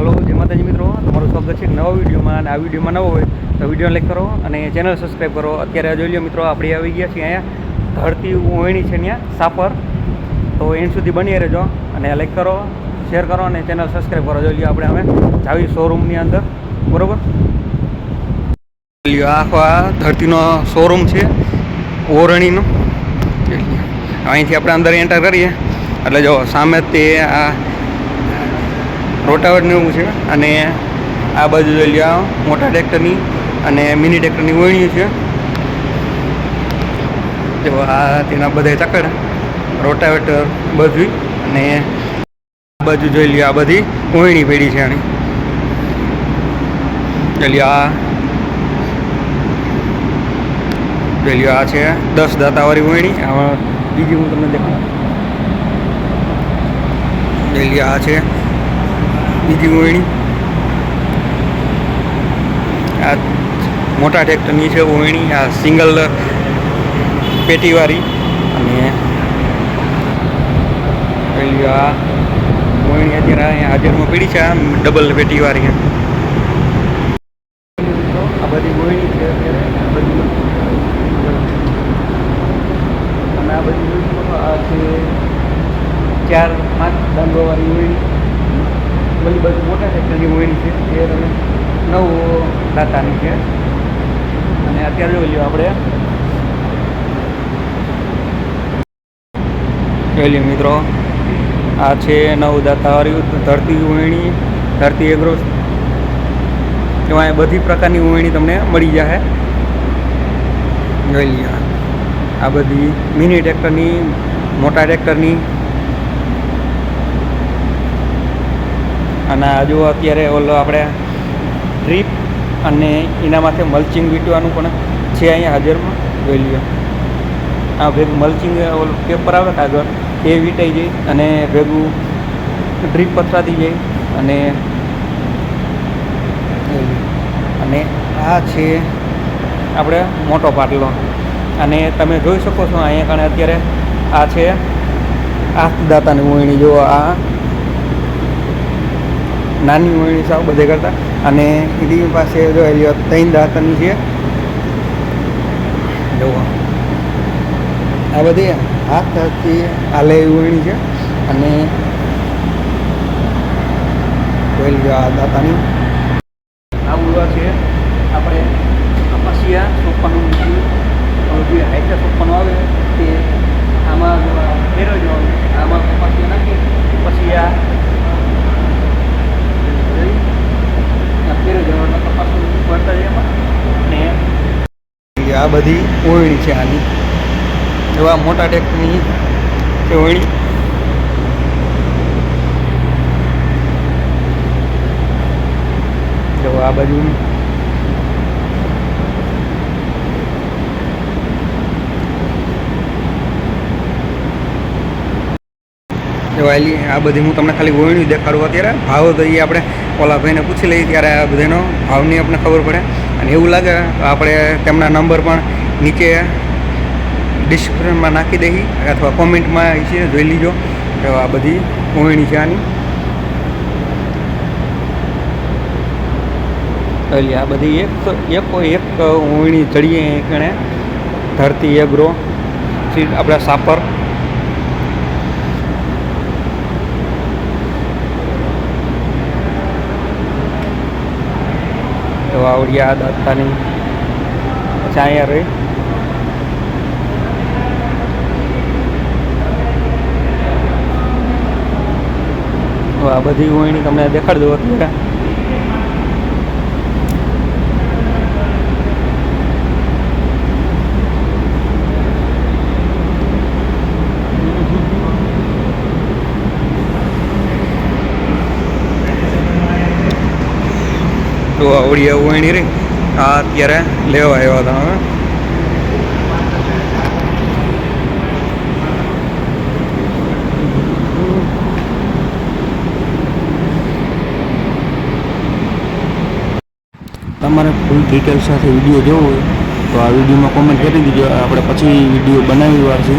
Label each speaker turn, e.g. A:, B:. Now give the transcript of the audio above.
A: હાલો, જય માતાજી મિત્રો. તમારું સ્વાગત છે નવા વિડીયોમાં અને આ વિડીયોમાં નવો હોય તો વીડિયો લાઈક કરો અને ચેનલ સબસ્ક્રાઈબ કરો. અત્યારે જોઈ લો મિત્રો, આપણે આવી ગયા છીએ અહીંયા. ધરતી ઓયણી છે ત્યાં, સાપર. તો એન્ડ સુધી બની રહેજો અને લાઈક કરો, શેર કરો અને ચેનલ સબસ્ક્રાઈબ કરો. જોઈ લો આપણે હવે જાવી શોરૂમની અંદર. બરાબર? આખો આ ધરતીનો શોરૂમ છે, ઓરણીનો. અહીંથી આપણે અંદર એન્ટર કરીએ. એટલે જો સામે તે આ રોટાવેટનું એવું છે. અને આ બાજુ જોઈ લ્યો મોટા ટ્રેક્ટરની અને મિની ટ્રેક્ટરની વણ્યું છે. જો આ તેના બધા ચકડ રોટાવેટર બધું અને આ બાજુ જોઈ લ્યો, આ બધી વણી પડી છે આની. જોઈ આ. જોઈ આ છે દસ દાતાવાળી વણી આમાં બીજી હું તમને દેખાડું. જોઈ આ છે બીજી વણણી આ મોટા ટ્રેક્ટરની છે વણણી આ સિંગલ પેટીવાળી. અને આ વણણી અત્યારે અહીંયા હાજરમાં પડી છે આ ડબલ પેટીવાળી આ બધી વણણી છે અને આ બધી આ ચાર પાંચ દાંડોવાળી વણી બધી બધી મોટા ટ્રેક્ટરની વણી છે એ તમે નવ દાતાની છે. અને અત્યારે જોઈ લો આપણે. જોઈ લઈએ મિત્રો, આ છે નવ દાતાવાળી ધરતી વણી ધરતી એગ્રો. એમાં બધી પ્રકારની વણી તમને મળી જશે જોઈ લ્યો. આ બધી મિની ટ્રેક્ટરની, મોટા ટ્રેક્ટરની અને હજુ અત્યારે ઓલો આપણે ટ્રીપ અને એના માથે મલ્ચિંગ વીટવાનું પણ છે અહીંયા હાજરમાં, જોઈ આ ભેગું મલ્ચિંગ, ઓલું પેપર આવે કાગળ એ વીટાઈ જાય અને ભેગું ડ્રીપ પથરાતી જાય અને અને આ છે આપણે મોટો પાટલો. અને તમે જોઈ શકો છો અહીંયા કણે અત્યારે આ છે આ દાતાની વોયણી જો આ નાની વોયણી સાવ બધે કરતા. અને એની પાસે જો એલી ત્રણ દાતાની છે. જુઓ. આ બધી હાથથી હાલે વોયણી છે. અને જોઈ લીધો આ દાતાની. આ ઉડવા છે. આપણે કપાસિયા સોપાનું મૂક્યું જે હાઈટા સોપાનું આવે તે આમાં ફેરવ જવાનું આમાં કપાસિયા નાખી પછી આ આ બધી ઓળણી છે આની. એવા મોટા ટેકની છે ઓળણી આ બાજુ વાયલી આ બધી હું તમને ખાલી વોયણું દેખાડું અત્યારે. ભાવ તો એ આપણે ઓલા ભાઈને પૂછી લઈએ ત્યારે આ બધાનો ભાવની આપણને ખબર પડે. અને એવું લાગે આપણે તેમના નંબર પણ નીચે ડિસ્ક્રિપ્શનમાં નાખી દઈ અથવા કોમેન્ટમાં છે, જોઈ લીજો. તો આ બધી વોયણી છે આની. આ બધી એક એક એક ઊંઘણી ચડીએ કણે ધરતી એગ્રો આપણે સાપર. વાવડિયા દત્તાની પછી અહીંયા રહી આ બધી ઊંઘણી તમને દેખાડી દઉં અત્યારે. તો આવડી વણી રહી. આ અત્યારે લેવા આવ્યા હતા હવે.
B: તમારે ફૂલ ડિટેલ સાથે વીડિયો જોવો હોય, તો આ વિડીયોમાં કોમેન્ટ કરી દીજો. આપણે પછી વીડિયો બનાવી વાર છે